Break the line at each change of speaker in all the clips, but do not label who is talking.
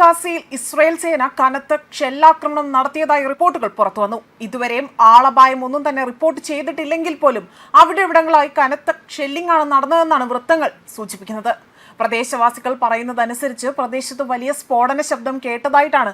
ഗാസയിൽ ഇസ്രായേൽ സേന കനത്ത ഷെല്ലാക്രമണം നടത്തിയതായി റിപ്പോർട്ടുകൾ പുറത്തുവന്നു. ഇതുവരെയും ആളപായം ഒന്നും തന്നെ റിപ്പോർട്ട് ചെയ്തിട്ടില്ലെങ്കിൽ പോലും അവിടെ ഇവിടങ്ങളായി കനത്ത ഷെല്ലിംഗ് ആണ് നടന്നതെന്നാണ് വൃത്തങ്ങൾ സൂചിപ്പിക്കുന്നത്. പ്രദേശവാസികൾ പറയുന്നതനുസരിച്ച് പ്രദേശത്ത് വലിയ സ്ഫോടന ശബ്ദം കേട്ടതായിട്ടാണ്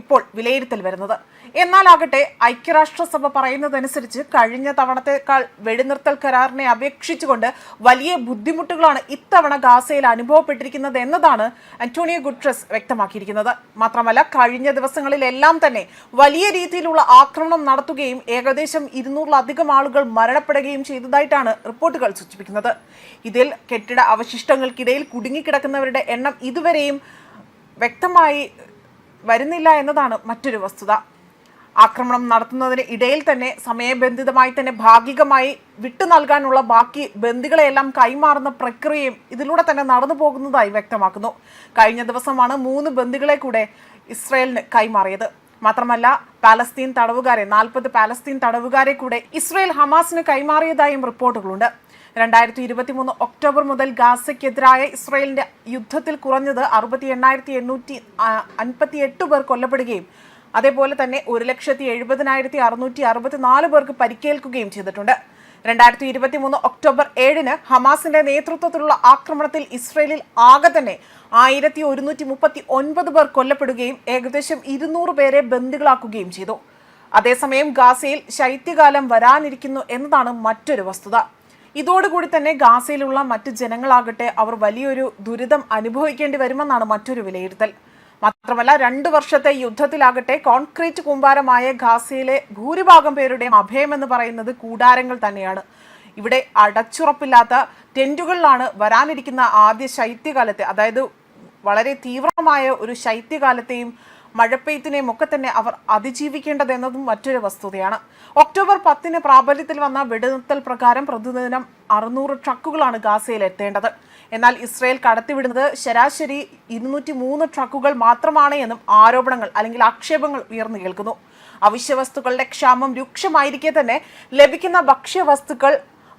ഇപ്പോൾ വിലയിരുത്തൽ വരുന്നത്. എന്നാലാകട്ടെ ഐക്യരാഷ്ട്രസഭ പറയുന്നതനുസരിച്ച് കഴിഞ്ഞ തവണത്തേക്കാൾ വെടിനിർത്തൽ കരാറിനെ അപേക്ഷിച്ചുകൊണ്ട് വലിയ ബുദ്ധിമുട്ടുകളാണ് ഇത്തവണ ഗാസയിൽ അനുഭവപ്പെട്ടിരിക്കുന്നത് എന്നതാണ് അന്റോണിയോ ഗുട്രസ് വ്യക്തമാക്കിയിരിക്കുന്നത്. മാത്രമല്ല കഴിഞ്ഞ ദിവസങ്ങളിലെല്ലാം തന്നെ വലിയ രീതിയിലുള്ള ആക്രമണം നടത്തുകയും ഏകദേശം ഇരുന്നൂറിലധികം ആളുകൾ മരണപ്പെടുകയും ചെയ്തതായിട്ടാണ് റിപ്പോർട്ടുകൾ സൂചിപ്പിക്കുന്നത്. ഇതിൽ കെട്ടിട അവശിഷ്ടങ്ങൾക്കിടയിൽ കുടുങ്ങിക്കിടക്കുന്നവരുടെ എണ്ണം ഇതുവരെയും വ്യക്തമായി വരുന്നില്ല എന്നതാണ് മറ്റൊരു വസ്തുത. ആക്രമണം നടത്തുന്നതിന് ഇടയിൽ തന്നെ സമയബന്ധിതമായി തന്നെ ഭാഗികമായി വിട്ടു നൽകാനുള്ള ബാക്കി ബന്ദികളെയെല്ലാം കൈമാറുന്ന പ്രക്രിയയും ഇതിലൂടെ തന്നെ നടന്നു പോകുന്നതായി വ്യക്തമാക്കുന്നു. കഴിഞ്ഞ ദിവസമാണ് മൂന്ന് ബന്ദികളെ കൂടെ ഇസ്രയേലിന് കൈമാറിയത്. മാത്രമല്ല പാലസ്തീൻ തടവുകാരെ നാൽപ്പത് പാലസ്തീൻ തടവുകാരെ കൂടെ ഇസ്രയേൽ ഹമാസിന് കൈമാറിയതായും റിപ്പോർട്ടുകളുണ്ട്. രണ്ടായിരത്തി ഇരുപത്തിമൂന്ന് ഒക്ടോബർ മുതൽ ഗാസയ്ക്കെതിരായ ഇസ്രയേലിന്റെ യുദ്ധത്തിൽ കുറഞ്ഞത് അറുപത്തി എണ്ണായിരത്തി എണ്ണൂറ്റി അൻപത്തി എട്ട് പേർ കൊല്ലപ്പെടുകയും അതേപോലെ തന്നെ ഒരു ലക്ഷത്തി എഴുപതിനായിരത്തി അറുന്നൂറ്റി അറുപത്തിനാല് പേർക്ക് പരിക്കേൽക്കുകയും ചെയ്തിട്ടുണ്ട്. രണ്ടായിരത്തി ഇരുപത്തി മൂന്ന് ഒക്ടോബർ ഏഴിന് ഹമാസിന്റെ നേതൃത്വത്തിലുള്ള ആക്രമണത്തിൽ ഇസ്രയേലിൽ ആകെ തന്നെ ആയിരത്തി ഒരുന്നൂറ്റി മുപ്പത്തി ഒൻപത് പേർ കൊല്ലപ്പെടുകയും ഏകദേശം ഇരുന്നൂറ് പേരെ ബന്ദികളാക്കുകയും ചെയ്തു. അതേസമയം ഗാസയിൽ ശൈത്യകാലം വരാനിരിക്കുന്നു എന്നതാണ് മറ്റൊരു വസ്തുത. ഇതോടുകൂടി തന്നെ ഗാസയിലുള്ള മറ്റ് ജനങ്ങളാകട്ടെ അവർ വലിയൊരു ദുരിതം അനുഭവിക്കേണ്ടി വരുമെന്നാണ് മറ്റൊരു വിലയിരുത്തൽ. മാത്രമല്ല രണ്ടു വർഷത്തെ യുദ്ധത്തിലാകട്ടെ കോൺക്രീറ്റ് കൂമ്പാരമായ ഗാസയിലെ ഭൂരിഭാഗം പേരുടെയും അഭയമെന്ന് പറയുന്നത് കൂടാരങ്ങൾ തന്നെയാണ്. ഇവിടെ അടച്ചുറപ്പില്ലാത്ത ടെന്റുകളിലാണ് വരാനിരിക്കുന്ന ആദ്യ ശൈത്യകാലത്തെ അതായത് വളരെ തീവ്രമായ ഒരു ശൈത്യകാലത്തെയും മഴപ്പെയ്ത്തിനെയും ഒക്കെ തന്നെ അവർ അതിജീവിക്കേണ്ടതെന്നതും മറ്റൊരു വസ്തുതയാണ്. ഒക്ടോബർ പത്തിന് പ്രാബല്യത്തിൽ വന്ന വെടിനിർത്തൽ പ്രകാരം പ്രതിദിനം അറുന്നൂറ് ട്രക്കുകളാണ് ഗാസയിൽ എത്തേണ്ടത്. എന്നാൽ ഇസ്രയേൽ കടത്തിവിടുന്നത് ശരാശരി ഇരുന്നൂറ്റി മൂന്ന് ട്രക്കുകൾ മാത്രമാണ് എന്നും ആരോപണങ്ങൾ അല്ലെങ്കിൽ ആക്ഷേപങ്ങൾ ഉയർന്നു കേൾക്കുന്നു. അവശ്യ വസ്തുക്കളുടെ ക്ഷാമം രൂക്ഷമായിരിക്കെ തന്നെ ലഭിക്കുന്ന ഭക്ഷ്യവസ്തുക്കൾ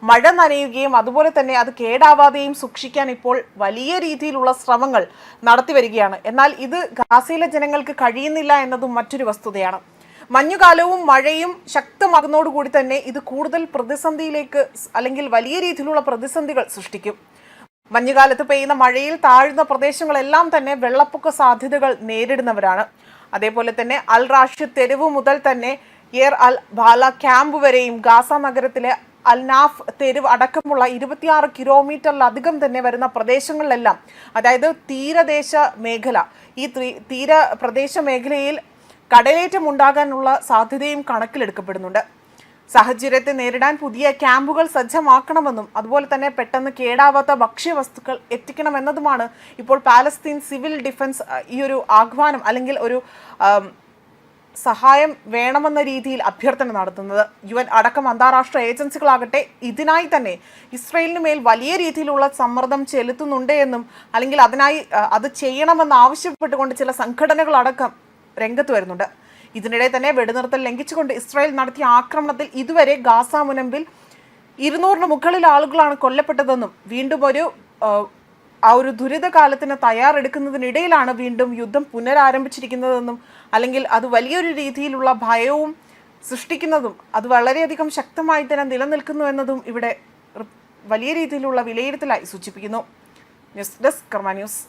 മഴ നനയുകയും അതുപോലെ തന്നെ അത് കേടാവാതെയും സൂക്ഷിക്കാൻ ഇപ്പോൾ വലിയ രീതിയിലുള്ള ശ്രമങ്ങൾ നടത്തി വരികയാണ്. എന്നാൽ ഇത് ഗാസയിലെ ജനങ്ങൾക്ക് കഴിയുന്നില്ല എന്നതും മറ്റൊരു വസ്തുതയാണ്. മഞ്ഞുകാലവും മഴയും ശക്തമാകുന്നതോടുകൂടി തന്നെ ഇത് കൂടുതൽ പ്രതിസന്ധിയിലേക്ക് അല്ലെങ്കിൽ വലിയ രീതിയിലുള്ള പ്രതിസന്ധികൾ സൃഷ്ടിക്കും. മഞ്ഞുകാലത്ത് പെയ്യുന്ന മഴയിൽ താഴ്ന്ന പ്രദേശങ്ങളെല്ലാം തന്നെ വെള്ളപ്പൊക്ക സാധ്യതകൾ നേരിടുന്നവരാണ്. അതേപോലെ തന്നെ അൽ റാഷിദ് തെരുവ് മുതൽ തന്നെ എയർ അൽ ബാല ക്യാമ്പ് വരെയും ഗാസ നഗരത്തിലെ അൽനാഫ് തെരുവ് അടക്കമുള്ള ഇരുപത്തിയാറ് കിലോമീറ്ററിലധികം തന്നെ വരുന്ന പ്രദേശങ്ങളിലെല്ലാം അതായത് തീരദേശ മേഖല ഈ തീര പ്രദേശ മേഖലയിൽ കടലേറ്റം ഉണ്ടാകാനുള്ള സാധ്യതയും കണക്കിലെടുക്കപ്പെടുന്നുണ്ട്. സാഹചര്യത്തെ നേരിടാൻ പുതിയ ക്യാമ്പുകൾ സജ്ജമാക്കണമെന്നും അതുപോലെ തന്നെ പെട്ടെന്ന് കേടാവാത്ത ഭക്ഷ്യവസ്തുക്കൾ എത്തിക്കണമെന്നതുമാണ് ഇപ്പോൾ പാലസ്തീൻ സിവിൽ ഡിഫൻസ് ഈ ഒരു ആഹ്വാനം അല്ലെങ്കിൽ ഒരു സഹായം വേണമെന്ന രീതിയിൽ അഭ്യർത്ഥന നടത്തുന്നത്. യു എൻ അടക്കം അന്താരാഷ്ട്ര ഏജൻസികളാകട്ടെ ഇതിനായി തന്നെ ഇസ്രയേലിന് മേൽ വലിയ രീതിയിലുള്ള സമ്മർദ്ദം ചെലുത്തുന്നുണ്ട് എന്നും അല്ലെങ്കിൽ അതിനായി അത് ചെയ്യണമെന്ന് ആവശ്യപ്പെട്ടുകൊണ്ട് ചില സംഘടനകളടക്കം രംഗത്ത് വരുന്നുണ്ട്. ഇതിനിടെ തന്നെ വെടിനിർത്തൽ ലംഘിച്ചുകൊണ്ട് ഇസ്രായേൽ നടത്തിയ ആക്രമണത്തിൽ ഇതുവരെ ഗാസ മുനമ്പിൽ ഇരുന്നൂറിന് മുകളിൽ ആളുകളാണ് കൊല്ലപ്പെട്ടതെന്നും വീണ്ടും ഒരു ആ ഒരു ദുരിതകാലത്തിന് തയ്യാറെടുക്കുന്നതിനിടയിലാണ് വീണ്ടും യുദ്ധം പുനരാരംഭിച്ചിരിക്കുന്നതെന്നും അല്ലെങ്കിൽ അത് വലിയൊരു രീതിയിലുള്ള ഭയവും സൃഷ്ടിക്കുന്നതും അത് വളരെയധികം ശക്തമായി തന്നെ നിലനിൽക്കുന്നു എന്നതും ഇവിടെ വലിയ രീതിയിലുള്ള വിലയിരുത്തലായി സൂചിപ്പിക്കുന്നു. News desk Karma news.